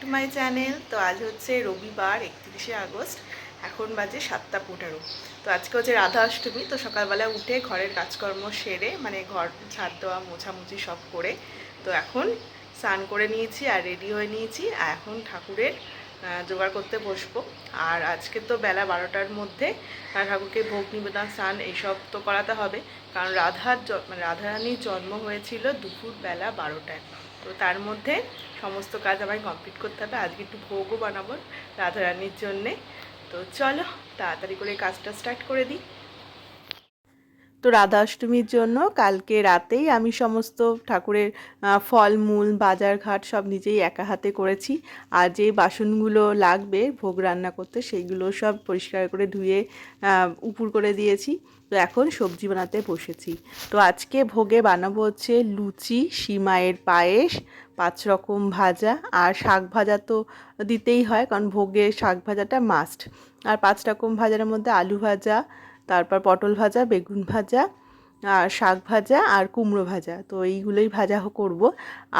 To my channel. তো আজ হচ্ছে রবিবার, একত্রিশে আগস্ট। এখন বাজে সাতটা পনেরো। তো আজকে হচ্ছে রাধা অষ্টমী, তো সকালবেলা উঠে ঘরের কাজকর্ম সেরে মানে ঘর ছাদ দেওয়া, মোছামুছি সব করে, তো এখন স্নান করে নিয়েছি আর রেডি হয়ে নিয়েছি। আর এখন ঠাকুরের জোগাড় করতে বসবো। আর আজকে তো বেলা বারোটার মধ্যে ঠাকুরকে ভোগ নিবেদন, স্নান এইসব তো করাতে হবে। কারণ রাধার মানে রাধারানীর জন্ম হয়েছিল দুপুর বেলা বারোটায়। তো তার মধ্যে সমস্ত কাজ আমায় কমপ্লিট করতে হবে। আজকে একটু ভোগও বানাবো রাধারানীর জন্যে। তো চলো, তাড়াতাড়ি করে কাজটা স্টার্ট করে দিই। তো রাধা অষ্টমীর জন্য কালকে রাতেই আমি সমস্ত ঠাকুরের ফলমূল বাজার ঘাট সব নিজেই একা হাতে করেছি। আর যে বাসনগুলো লাগবে ভোগ রান্না করতে, সেইগুলো সব পরিষ্কার করে ধুয়ে উপুর করে দিয়েছি। তো এখন সবজি বানাতে বসেছি। তো আজকে ভোগে বানাবো হচ্ছে লুচি সিমায়ের পায়েস, পাঁচ রকম ভাজা। আর শাক ভাজা তো দিতেই হয়, কারণ ভোগে শাক ভাজাটা মাস্ট আর পাঁচ রকম ভাজার মধ্যে আলু ভাজা, তারপর পটল ভাজা, বেগুন ভাজা আর শাক ভাজা আর কুমড়ো ভাজা। তো এইগুলোই ভাজা করব।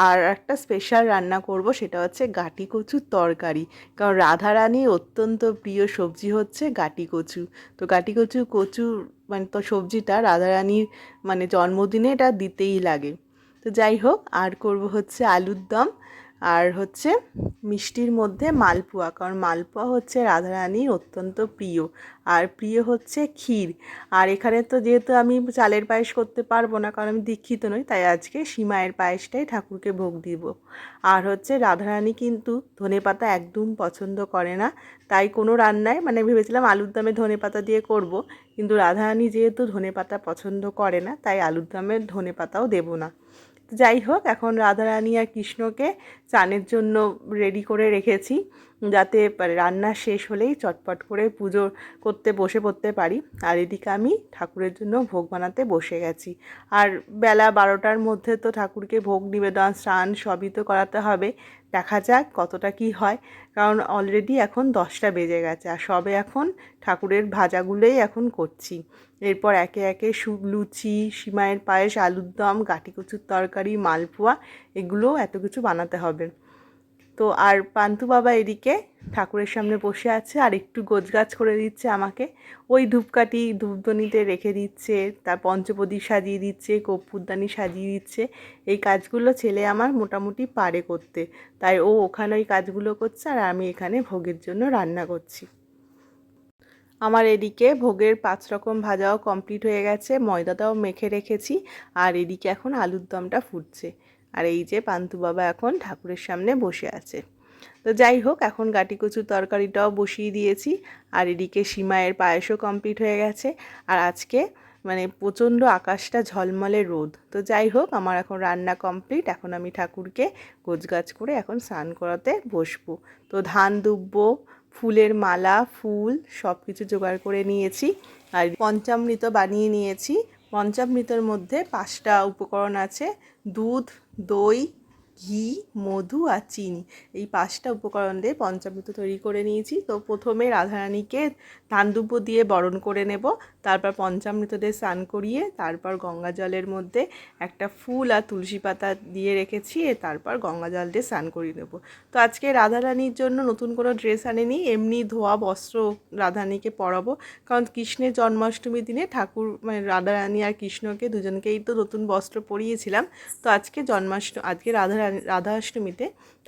আর একটা স্পেশাল রান্না করব, সেটা হচ্ছে গাটি কচুর তরকারি। কারণ রাধারানী অত্যন্ত প্রিয় সবজি হচ্ছে গাটি কচু। তো গাটি কচু কচু মানে তো সবজিটা রাধারানীর মানে জন্মদিনে এটা দিতেই লাগে। তো যাই হোক, আর করব হচ্ছে আলুর দম। আর হচ্ছে মিষ্টির মধ্যে মালপোয়া, কারণ মালপোয়া হচ্ছে রাধারানীর অত্যন্ত প্রিয় আর প্রিয় হচ্ছে ক্ষীর। আর এখানে তো যেহেতু আমি চালের পায়েস করতে পারব না, কারণ আমি দীক্ষিত নই, তাই আজকে সীমায়ের পায়েসটাই ঠাকুরকে ভোগ দিব। আর হচ্ছে রাধারানী কিন্তু ধনেপাতা একদম পছন্দ করে না, তাই কোনো রান্নায় মানে ভেবেছিলাম আলুর দমে ধনেপাতা দিয়ে করব, কিন্তু রাধারানী যেহেতু ধনেপাতা পছন্দ করে না, তাই আলুর দমে ধনেপাতাও দেবো না। যাই হোক, এখন রাধারানী আর কৃষ্ণকে চানের জন্য রেডি করে রেখেছি, যাতে রান্না শেষ হলেই চটপট করে পুজো করতে, বসে পড়তে পারি। আর এদিকে আমি ঠাকুরের জন্য ভোগ বানাতে বসে গেছি। আর বেলা বারোটার মধ্যে তো ঠাকুরকে ভোগ, নিবেদন, স্নান সবই তো করাতে হবে। দেখা যাক কতটা কি হয়। কারণ অলরেডি এখন দশটা বেজে গেছে আর সবে এখন ঠাকুরের ভাজাগুলোই এখন করছি। এরপর একে একে সু লুচি, সিমাইয়ের পায়েস, আলুর দম, গাটি কচুর তরকারি, মালপোয়া, এগুলোও এত কিছু বানাতে হবে। তো আর পান্তু বাবা এদিকে ঠাকুরের সামনে বসে আছে আর একটু গোছগাছ করে দিচ্ছে আমাকে। ওই ধূপকাঠি ধূপদনিতে রেখে দিচ্ছে, তার পঞ্চপ্রদীপ সাজিয়ে দিচ্ছে কর্পূরদানি সাজিয়ে দিচ্ছে। এই কাজগুলো ছেলে আমার মোটামুটি পারে করতে। তাই ও ওখানে ওই কাজগুলো করছে আর আমি এখানে ভোগের জন্য রান্না করছি। আমার এদিকে ভোগের পাঁচ রকম ভাজাও কমপ্লিট হয়ে গেছে, ময়দাটাও মেখে রেখেছি আর এদিকে এখন আলুর দমটা ফুটছে। আর এই যে পান্তু বাবা এখন ঠাকুরের সামনে বসে আছে। তো যাই হোক, এখন গাটি কচুর তরকারিটাও বসিয়ে দিয়েছি আর এদিকে সীমায়ের পায়েসও কমপ্লিট হয়ে গেছে। আর আজকে মানে প্রচণ্ড আকাশটা ঝলমলে রোদ। তো যাই হোক, আমার এখন রান্না কমপ্লিট। এখন আমি ঠাকুরকে গোছগাছ করে এখন স্নান করাতে বসবো। তো ধান দুব্বো, ফুলের মালা, ফুল সব কিছু জোগাড় করে নিয়েছি। আর পঞ্চামৃত বানিয়ে নিয়েছি। পঞ্চামৃতের মধ্যে পাঁচটা উপকরণ আছে, দুধ, দই, ঘি, মধু আর চিনি। এই পাঁচটা উপকরণ দিয়ে পঞ্চামৃত তৈরি করে নিয়েছি। তো প্রথমে রাধারানীকে ধানদুব্য দিয়ে বরণ করে নেব। তারপর পঞ্চামৃত দিয়ে স্নান করিয়ে তারপর গঙ্গা জলের মধ্যে একটা ফুল আর তুলসী পাতা দিয়ে রেখেছি তারপর গঙ্গা জল দিয়ে স্নান করিয়ে নেব। তো আজকে রাধারানীর জন্য নতুন কোনো ড্রেস আনেনি, এমনি ধোয়া বস্ত্র রাধারানীকে পরাবো। কারণ কৃষ্ণের জন্মাষ্টমীর দিনে ঠাকুর মানে রাধারানী আর কৃষ্ণকে দুজনকেই তো নতুন বস্ত্র পরিয়েছিলাম। তো আজকে জন্মাষ্টমী আজকে রাধা রাধা অষ্টমীতে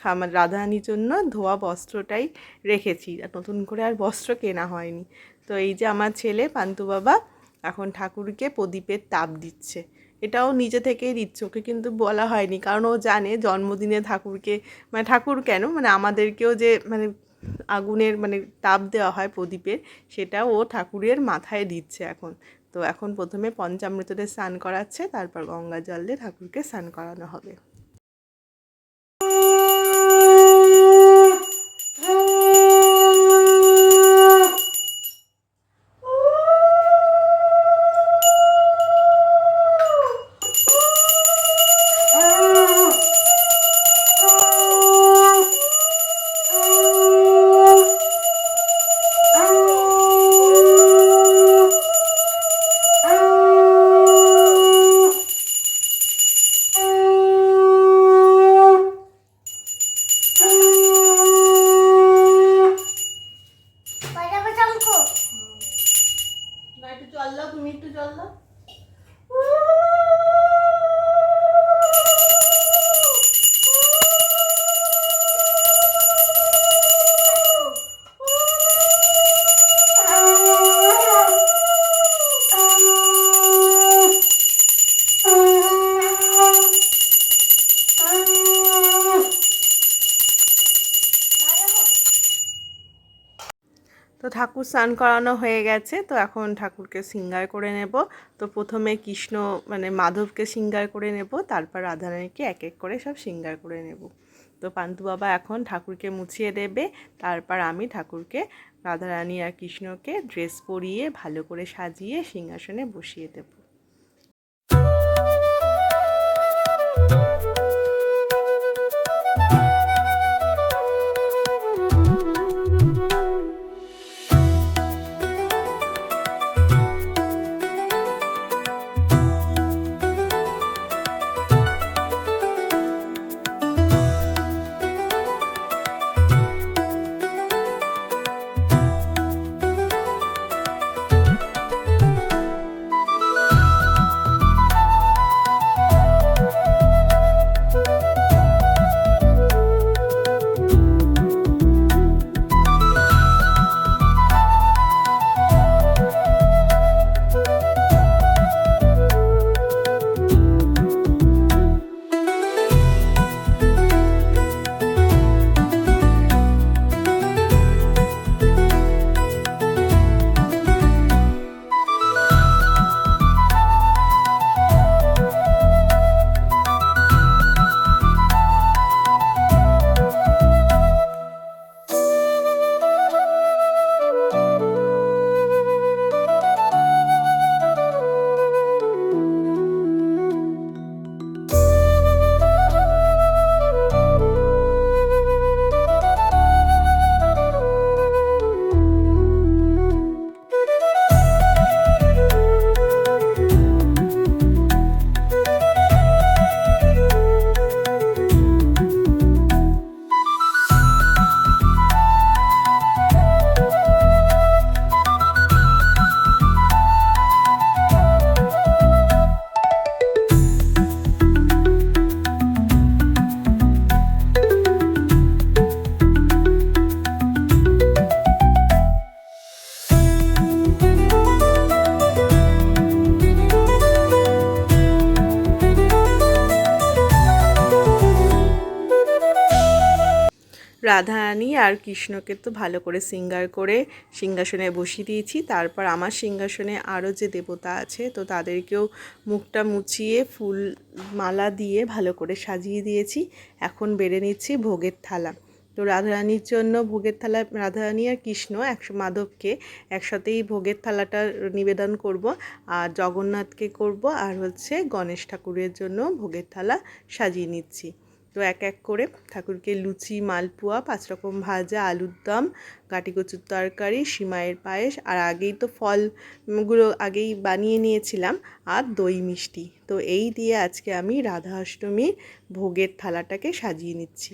আমার রাধারানীর জন্য ধোয়া বস্ত্রটাই রেখেছি। আর নতুন করে আর বস্ত্র কেনা হয়নি। তো এই যে আমার ছেলে পান্তু বাবা, এখন ঠাকুরকে প্রদীপের তাপ দিচ্ছে। এটাও নিজে থেকেই দিচ্ছে। ওকে কিন্তু বলা হয়নি। কারণ ও জানে জন্মদিনে ঠাকুরকে মানে ঠাকুর কেন? মানে আমাদেরকেও যে মানে আগুনের মানে তাপ দেওয়া হয় প্রদীপের, সেটা ও ঠাকুরের মাথায় দিচ্ছে এখন। তো এখন প্রথমে পঞ্চামৃততে স্নান করাচ্ছে, তারপর গঙ্গা জল দিয়ে ঠাকুরকে স্নান করানো হবে। ঠাকুর স্নান করানো হয়ে গেছে, তো এখন ঠাকুরকে সিঙ্গার করে নেব। তো প্রথমে কৃষ্ণ মানে মাধবকে সিঙ্গার করে নেব, তারপর রাধারানীকে এক এক করে সব সিঙ্গার করে নেব। তো পান্তু বাবা এখন ঠাকুরকে মুছিয়ে দেবে, তারপর আমি ঠাকুরকে, রাধারানী আর কৃষ্ণকে ড্রেস পরিয়ে ভালো করে সাজিয়ে সিংহাসনে বসিয়ে দেবো। রাধারানী আর কৃষ্ণকে তো ভালো করে সিঙ্গার করে সিংহাসনে বসিয়ে দিয়েছি। তারপর আমার সিংহাসনে আরও যে দেবতা আছে, তো তাদেরকেও মুখটা মুছিয়ে, ফুল মালা দিয়ে ভালো করে সাজিয়ে দিয়েছি। এখন বেড়ে নিচ্ছি ভোগের থালা। তো রাধারানীর জন্য ভোগের থালা, রাধারানী আর কৃষ্ণ একশো মাধবকে একসাথেই ভোগের থালাটা নিবেদন করব আর জগন্নাথকে করব আর হচ্ছে গণেশ ঠাকুরের জন্য ভোগের থালা সাজিয়ে নিচ্ছি। তো এক এক করে ঠাকুরকে লুচি, মালপোয়া, পাঁচ রকম ভাজা, আলুর দম, গাটি কচুর তরকারি, সিমাইয়ের পায়েস আর আগেই তো ফলগুলো আগেই বানিয়ে নিয়েছিলাম আর দই মিষ্টি। তো এই দিয়ে আজকে আমি রাধা অষ্টমীর ভোগের থালাটাকে সাজিয়ে নিচ্ছি।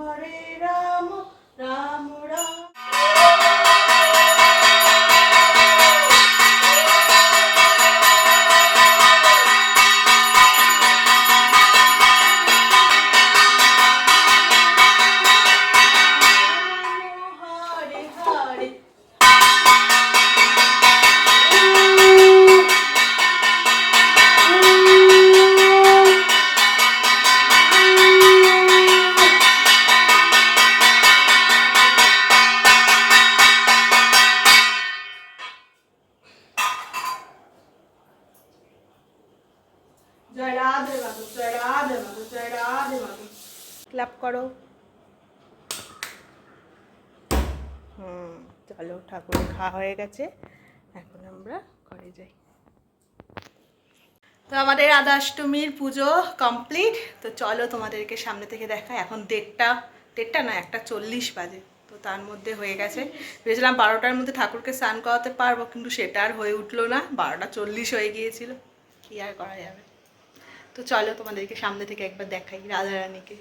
হুম, চলো, ঠাকুরের খাওয়া হয়ে গেছে। এখন আমরা ঘরে যাই। তো আমাদের রাধাষ্টমীর পুজো কমপ্লিট। তো চলো, তোমাদেরকে সামনে থেকে দেখা এখন দেড়টা দেড়টা না, একটা চল্লিশ বাজে। তো তার মধ্যে হয়ে গেছে। ভেবেছিলাম বারোটার মধ্যে ঠাকুরকে স্নান করাতে পারব, কিন্তু সেটা আর হয়ে উঠল না। বারোটা চল্লিশ হয়ে গিয়েছিল। কি আর করা যাবে? তো চলো, তোমাদেরকে সামনে থেকে একবার দেখাই রাধারানীকে।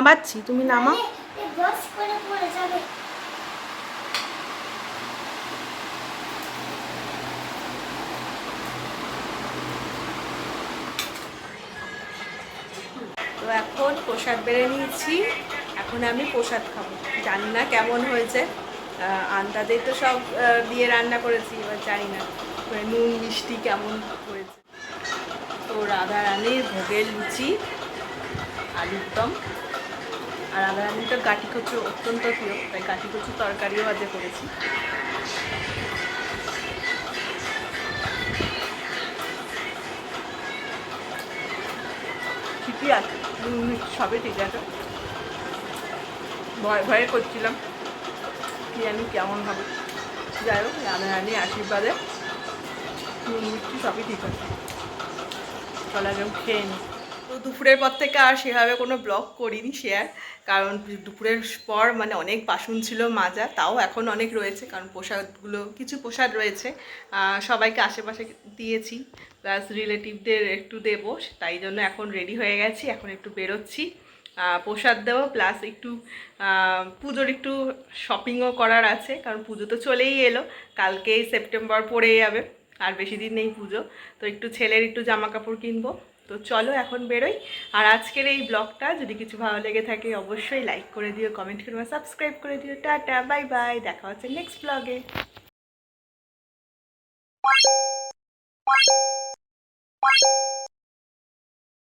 নামাচ্ছি তুমি নামা এই বস করে পড়ে যাবে। তো এখন প্রসাদ বেড়ে নিয়েছি এখন আমি প্রসাদ খাব। জানি না কেমন হয়েছে আন্দাজেই তো সব দিয়ে রান্না করেছি এবার জানি না। নুন মিষ্টি কেমন হয়েছে। তো রাধা রানীর ভোগের লুচি আলুর দম আর রাধা রানীর তো গাঠি কচু অত্যন্ত প্রিয়, তাই গাঠি কচু তরকারিও আজকে করেছি। ঠিকই আছে সবই ঠিক আছে। ভয়, ভয়ে করছিলাম, কি জানি কেমন হবে। যাই হোক রানীর আশীর্বাদে নুন মিষ্টি সবই ঠিক আছে। চলো আগে খেয়ে নিই তো দুপুরের পর থেকে আর সেভাবে কোনো ব্লগ করিনি শেয়ার কারণ দুপুরের পর মানে অনেক বাসন ছিল মাজা, তাও এখন অনেক রয়েছে, কারণ প্রসাদগুলো, কিছু প্রসাদ রয়েছে সবাইকে আশেপাশে দিয়েছি প্লাস রিলেটিভদের একটু দেবো, তাই জন্য এখন রেডি হয়ে গেছি, এখন একটু বেরোচ্ছি প্রসাদ দেবো প্লাস একটু পুজোর একটু শপিংও করার আছে, কারণ পুজো তো চলেই এলো, কালকেই সেপ্টেম্বর পড়ে যাবে, আর বেশি দিন নেই পুজো, তো একটু ছেলের একটু জামা কাপড় কিনবো তো চলো এখন বেরোই। আর আজকের এই ব্লগটা যদি কিছু ভালো লেগে থাকে, অবশ্যই লাইক করে দিও কমেন্ট করবে সাবস্ক্রাইব করে দিও। টাটা বাই বাই দেখা হচ্ছে নেক্সট ব্লগে